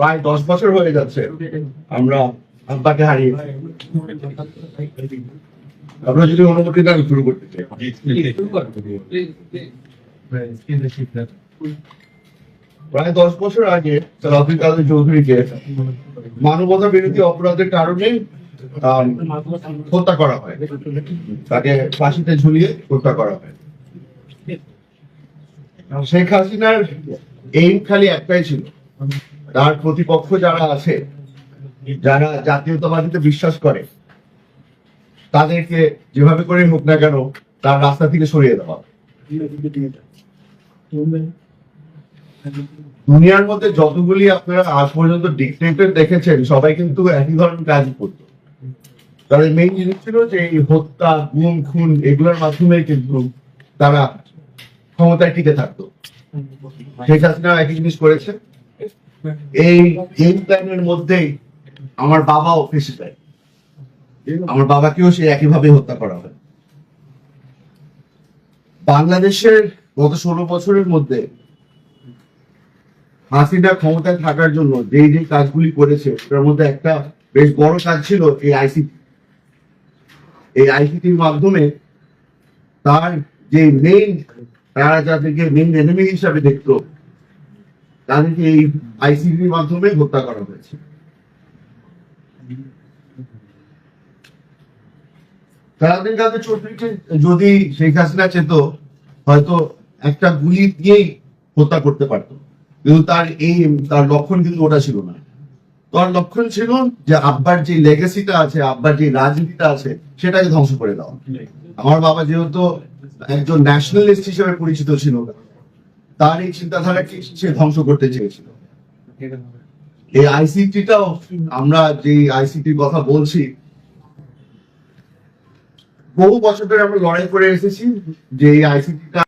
প্রায় দশ বছর হয়ে যাচ্ছে। আমরা আব্বাকে হারিয়ে আমরা যদি অনুমতি দেন শুরু করতে চাই। প্রায় দশ বছর আগে রাফিক আলী চৌধুরীকে মানবতা বিরোধী অপরাধের কারণে হত্যা করা হয়। তাকে ফাঁসিতে ঝুলিয়ে হত্যা করা হয়। শেখ হাসিনার এইম খালি একটাই ছিল। তার প্রতিপক্ষ যারা আছে, যারা জাতীয়তাবাদীতে বিশ্বাস করে, তাদেরকে যেভাবে করে হোক না কেন তার রাস্তা থেকে সরিয়ে দেওয়া দুনিয়ার মধ্যে যতগুলি আপনারা আজ পর্যন্ত ডিক্টেটর দেখেছেন, সবাই কিন্তু একই ধরনের কাজই করতো। তাদের মেইন জিনিস ছিল যে এই হত্যা, গুম, খুন, এগুলোর মাধ্যমে কিন্তু তারা ক্ষমতায় টিকে থাকতো। শেখ হাসিনা একই জিনিস করেছে। এই গেম প্ল্যানের মধ্যেই আমার বাবাও ফেসে যায়। আমার বাবাকেও সে একইভাবে হত্যা করা হয়। বাংলাদেশের গত ষোলো বছরের মধ্যে হাসিনা ক্ষমতায় থাকার জন্য যেই যে কাজগুলি করেছে তার মধ্যে একটা বেশ বড় কাজ ছিল এই আইসিটি এই আইসিটির মাধ্যমে তার যে মেইন তারা যাদেরকে মেইন এনিমি হিসাবে দেখতো তাদেরকে এই আইসিটির মাধ্যমে হত্যা করা হয়েছে। সারাদিন কাদের চৌধুরীকে যদি শেখ হাসিনা চেত, হয়তো একটা গুলি দিয়েই হত্যা করতে পারতো। কিন্তু তার এই, তার লক্ষণ কিন্তু ওটা ছিল না। তার লক্ষণ ছিল যে আব্বার যে লেগেসিটা আছে, আব্বার যে রাজনীতিটা আছে, সেটাকে ধ্বংস করে দেওয়া। আমার বাবা যেহেতু একজন ন্যাশনালিস্ট হিসেবে পরিচিত ছিল। তার এই চিন্তাধারাকে সে ধ্বংস করতে চেয়েছিল? এই আইসিটিটাও আমরা যে আইসিটির কথা বলছি, বহু বছর ধরে আমরা লড়াই করে এসেছি যে এই আইসিটিটা